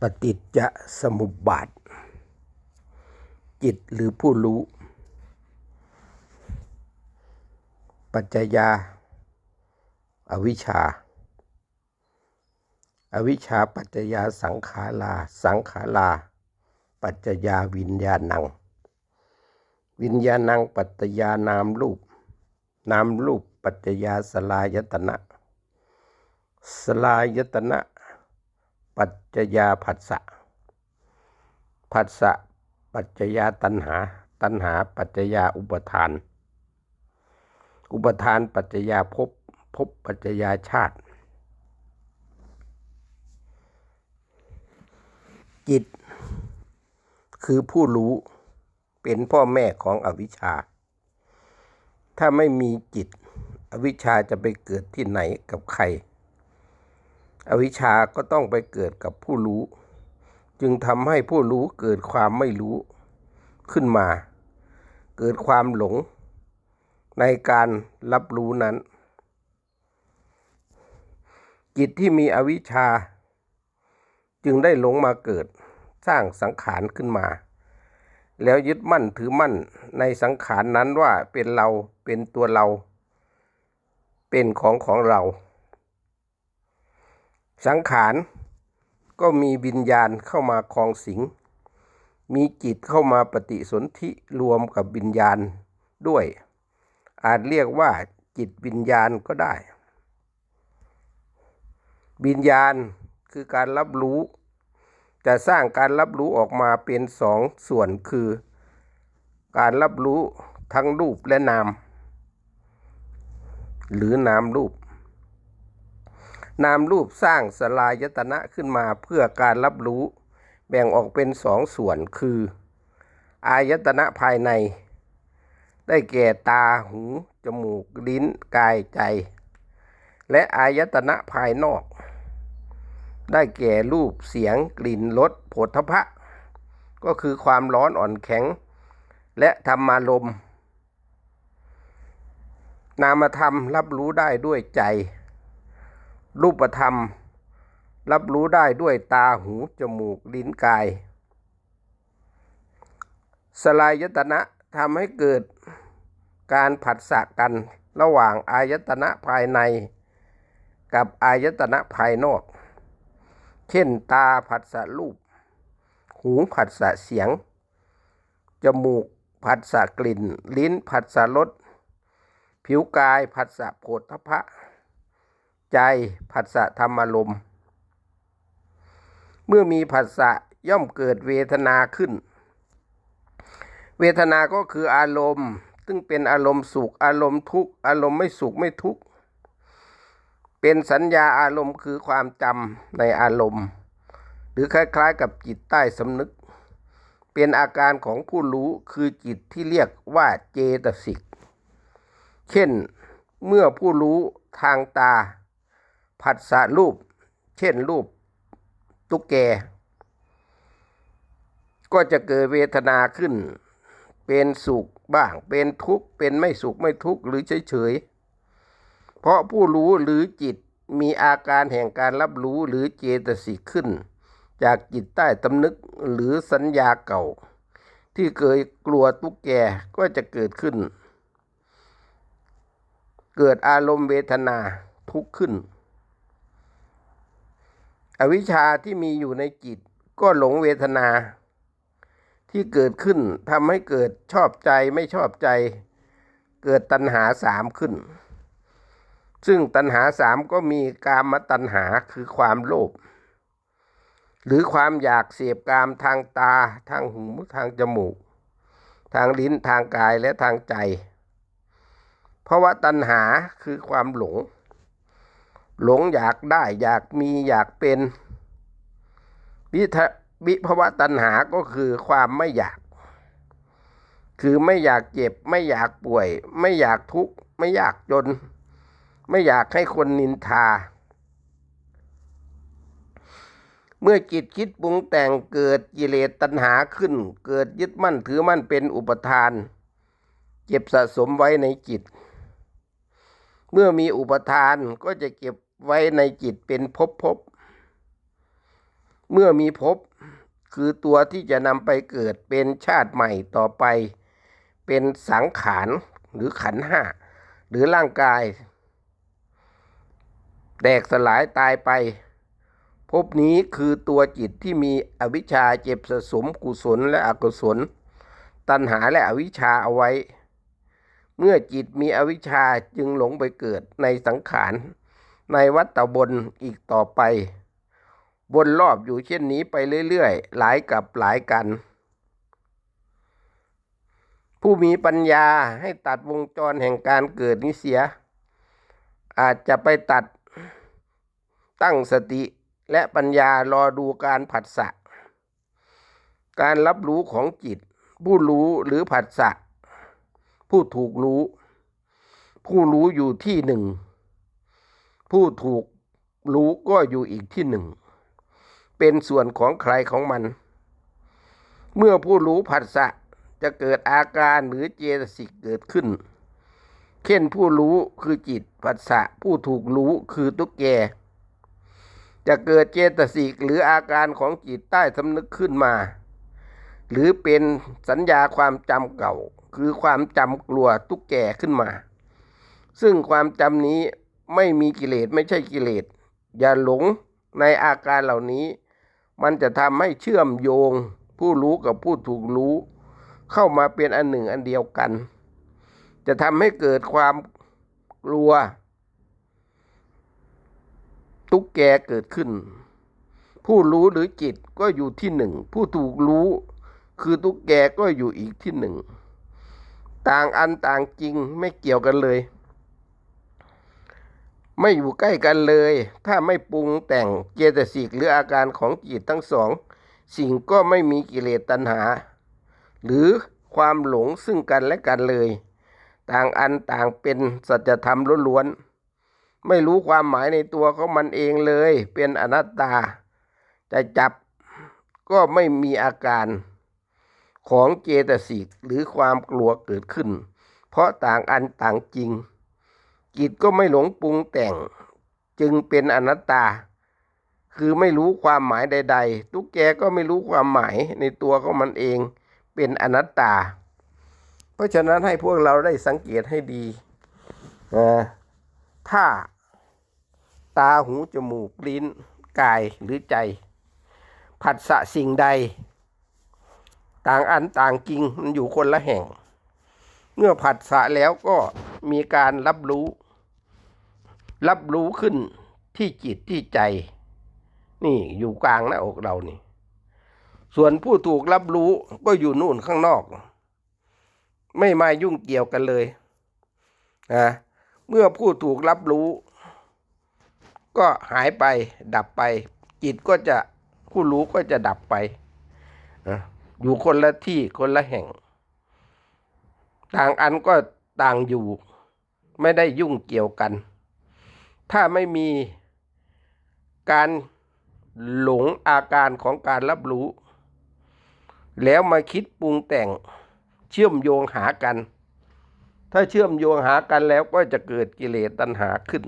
ปฏิจจสมุปบาท จิตหรือผู้รู้ ปัจจยาอวิชชาอวิชชาปัจจยาสังขาราสังขาราปัจจยาวิญญาณัง วิญญาณังปัจจยานามรูป นามรูปปัจจยาสลายตนะ สลายตนะ ปัจจยาผัสสะผัสสะปัจจยาตัณหา ตัณหาปัจจยาอุปทาน อุปทานปัจจยาภพภพปัจจยาชาติ จิต คือผู้รู้เป็นพ่อแม่ของอวิชชา ถ้าไม่มีจิต อวิชชาจะไปเกิดที่ไหนกับใคร อวิชชาก็ต้องไปเกิดกับผู้รู้ จึงทำให้ผู้รู้เกิดความไม่รู้ขึ้นมา เกิดความหลงในการรับรู้นั้น จิตที่มีอวิชชา จึงได้หลงมาเกิดสร้างสังขารขึ้นมา แล้วยึดมั่นถือมั่นในสังขารนั้นว่าเป็นเราเป็นตัวเรา เป็นของของเรา สังขารก็มีวิญญาณเข้ามาคลองสิง มีจิตเข้ามาปฏิสนธิรวมกับวิญญาณด้วย อาจเรียกว่าจิตวิญญาณก็ได้ วิญญาณคือการรับรู้ จะสร้างการรับรู้ออกมาเป็นสองส่วนคือ การรับรู้ทั้งรูปและนาม หรือนามรูป นามรูปสร้างสลายตนะขึ้นมาเพื่อการรับรู้ แบ่งออกเป็นสองส่วนคือ อายตนะภายใน ได้แก่ตาหู จมูก ลิ้น กายใจ และอายตนะภายนอก ได้แก่รูปเสียงกลิ่นรสผลทพะ ก็คือความร้อนอ่อนแข็ง และธรรมารมนามธรรมรับรู้ได้ด้วยใจ รูปธรรม รับรู้ได้ด้วยตาหู จมูก ลิ้นกาย สลายยตนะทำให้เกิดการผัสสะกันระหว่างอายตนะภายใน กับอายตนะภายนอก เช่นตาผัสสะรูป หูผัสสะเสียง จมูกผัสสะกลิ่น ลิ้นผัสสะรสผิวกายผัสสะโผฏฐพะ ใจผัสสะธรรมารมณ์เมื่อมีผัสสะย่อมเกิดเวทนาขึ้น เวทนาก็คืออารมณ์ ซึ่งเป็นอารมณ์สุข อารมณ์ทุกข์ อารมณ์ไม่สุขไม่ทุกข์ เป็นสัญญาอารมณ์คือความจำในอารมณ์ หรือคล้ายๆกับจิตใต้สำนึก เป็นอาการของผู้รู้คือจิตที่เรียกว่าเจตสิก เช่น เมื่อผู้รู้ทางตา ผัสสะรูป เช่นรูปตุ๊กแก ก็จะเกิดเวทนาขึ้น เป็นสุขบ้าง เป็นทุกข์ เป็นไม่สุขไม่ทุกข์หรือเฉยๆ เพราะผู้รู้หรือจิตมีอาการแห่งการรับรู้หรือเจตสิกขึ้น จากจิตใต้ตำนึกหรือสัญญาเก่า ที่เคยกลัวตุ๊กแกก็จะเกิดขึ้น เกิดอารมณ์เวทนาทุกข์ขึ้น อวิชชาที่มีอยู่ในจิตก็หลงเวทนา ที่เกิดขึ้นทำให้เกิดชอบใจไม่ชอบใจ เกิดตัณหาสามขึ้น ซึ่งตัณหาสามก็มีกามตัณหาคือความโลภหรือความอยากเสพกามทางตาทางหูทางจมูก ทางลิ้นทางกายและทางใจ เพราะว่าตัณหาคือความหลง หลงอยากได้อยากมีอยากเป็นวิทวิภวะตัณหาก็คือความไม่อยาก คือไม่อยากเจ็บ ไม่อยากป่วย ไม่อยากทุกข์ ไม่อยากจน ไม่อยากให้คนนินทา เมื่อจิตคิดปรุงแต่งเกิดกิเลสตัณหาขึ้น เกิดยึดมั่นถือมั่นเป็นอุปทาน เก็บสะสมไว้ในจิต เมื่อมีอุปทานก็จะเก็บ ไว้ในจิตเป็นภพภพเมื่อมีภพคือตัวที่จะนำไปเกิดเป็นชาติใหม่ต่อไป เป็นสังขารหรือขันห้า หรือร่างกาย แตกสลายตายไปภพนี้คือตัวจิตที่มีอวิชชาเจ็บสะสมกุศลและอกุศล ตัณหาและอวิชชาเอาไว้ เมื่อจิตมีอวิชชาจึงหลงไปเกิดในสังขาร ในวัฏบนอีกต่อไปบนรอบอยู่เช่นนี้ไปเรื่อยๆ หลายกับหลายกัน ผู้มีปัญญาให้ตัดวงจรแห่งการเกิดนี้เสีย อาจจะไปตัดตั้งสติและปัญญารอดูการผัสสะ การรับรู้ของจิต ผู้รู้หรือผัสสะ ผู้ถูกรู้ ผู้รู้อยู่ที่หนึ่ง ผู้ถูกรู้ก็อยู่อีกที่หนึ่ง เป็นส่วนของใครของมัน เมื่อผู้รู้ผัสสะจะเกิดอาการหรือเจตสิกเกิดขึ้น เช่นผู้รู้คือจิตผัสสะผู้ถูกรู้คือตุ๊กแก จะเกิดเจตสิกหรืออาการของจิตใต้สำนึกขึ้นมา หรือเป็นสัญญาความจำเก่า คือความจำกลัวตุ๊กแกขึ้นมา ซึ่งความจำนี้ ไม่มีกิเลสไม่ใช่กิเลส อย่าหลงในอาการเหล่านี้ มันจะทำให้เชื่อมโยง ผู้รู้กับผู้ถูกรู้ เข้ามาเป็นอันหนึ่งอันเดียวกัน จะทำให้เกิดความกลัว ตุ๊กแกเกิดขึ้น ผู้รู้หรือจิตก็อยู่ที่หนึ่ง ผู้ถูกรู้ คือตุ๊กแกก็อยู่อีกที่หนึ่ง ต่างอันต่างจริงไม่เกี่ยวกันเลย ไม่อยู่ใกล้กันเลย ถ้าไม่ปรุงแต่งเจตสิกหรืออาการของจิตทั้งสอง สิ่งก็ไม่มีกิเลสตัณหา หรือความหลงซึ่งกันและกันเลย ต่างอันต่างเป็นสัจธรรมล้วนๆไม่รู้ความหมายในตัวของมันเองเลย เป็นอนัตตาจะจับก็ไม่มีอาการของเจตสิกหรือความกลัวเกิดขึ้น เพราะต่างอันต่างจริง จิตก็ไม่หลงปรุงแต่ง จึงเป็นอนัตตา คือไม่รู้ความหมายใด ๆ ตุ๊กแกก็ไม่รู้ความหมายในตัวของมันเอง เป็นอนัตตา เพราะฉะนั้นให้พวกเราได้สังเกตให้ดีนะถ้าตาหูจมูกลิ้นกายหรือใจ ผัสสะสิ่งใด ต่างอันต่างจริงมันอยู่คนละแห่ง เมื่อผัสสะแล้วก็ มีการรับรู้ รับรู้ขึ้นที่จิตที่ใจ นี่อยู่กลางหน้าอกเรานี่ ส่วนผู้ถูกรับรู้ก็อยู่นู่นข้างนอก ไม่มายุ่งเกี่ยวกันเลยนะเมื่อผู้ถูกรับรู้ ก็หายไปดับไป จิตก็จะผู้รู้ก็จะดับไปนะอยู่คนละที่คนละแห่ง ต่างอันก็ต่างอยู่ ไม่ได้ยุ่งเกี่ยวกัน ถ้าไม่มีการหลงอาการของการรับรู้ แล้วมาคิดปรุงแต่งเชื่อมโยงหากัน ถ้าเชื่อมโยงหากันแล้วก็จะเกิดกิเลสตัณหาขึ้น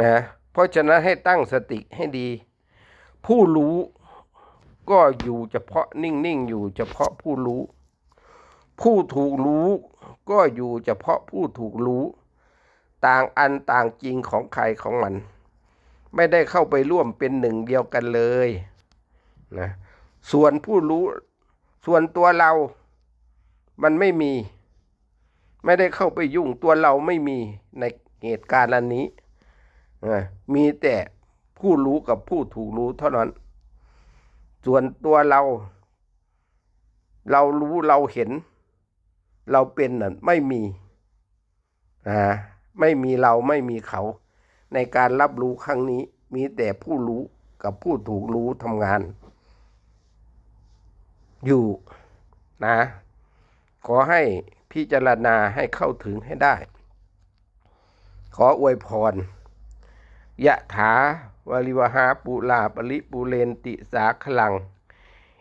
นะเพราะฉะนั้นให้ตั้งสติให้ดี ผู้รู้ก็อยู่เฉพาะนิ่งๆ อยู่เฉพาะผู้รู้ ผู้ถูกรู้ ก็อยู่เฉพาะผู้ถูกรู้ ต่างอันต่างจริงของใครของมัน ไม่ได้เข้าไปร่วมเป็นหนึ่งเดียวกันเลยนะส่วนผู้รู้ส่วนตัวเรา มันไม่มี ไม่ได้เข้าไปยุ่งตัวเราไม่มีในเหตุการณ์อันนี้นะมีแต่ผู้รู้กับผู้ถูกรู้เท่านั้น ส่วนตัวเรา เรารู้เราเห็น เราเป็นนั่นไม่มีอ่าไม่มีเราไม่มีเขา ในการรับรู้ครั้งนี้ มีแต่ผู้รู้กับผู้ถูกรู้ทำงาน อยู่นะ ขอให้พิจารณาให้เข้าถึงให้ได้ ขออวยพรยะถาวริวหาปุลาปริปุเรนติสาขลัง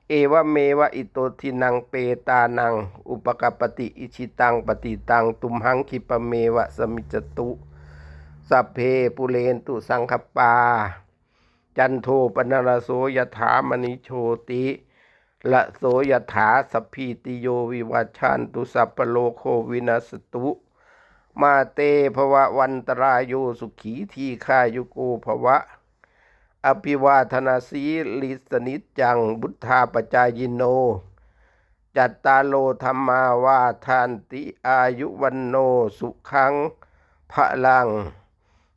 เอวะเมวะอิโตทินังเปตานัง อุปกปปติอิชิตังปฏิตัง ตุมหังคิปะเมวะสมิจตุสัพเพปุเรนตุสังคปา จันโทปนรโสยถามณิโชติละโสยถาสพพีติโยวิวัชชันตุสัพโลโควินัสตุ มาเตภวะวันตรายโยสุขีทีฆายุโกภวะ อภิวาทนาสีลิสนิจจังบุทธาปจายโน จัตตาโลธรรมาวาทานติอายุวันโนสุขังพระลัง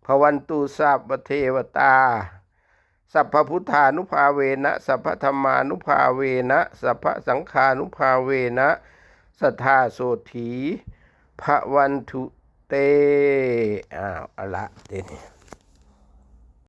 พวันตุสัพพเทวตา สัพพพุทธานุภาเวนะสัพพธรรมานุภาเวนะสัพพสังฆานุภาเวนะสัทธาโสถีพระวันทุเตอ้าวอาละเดี๋ยวนี้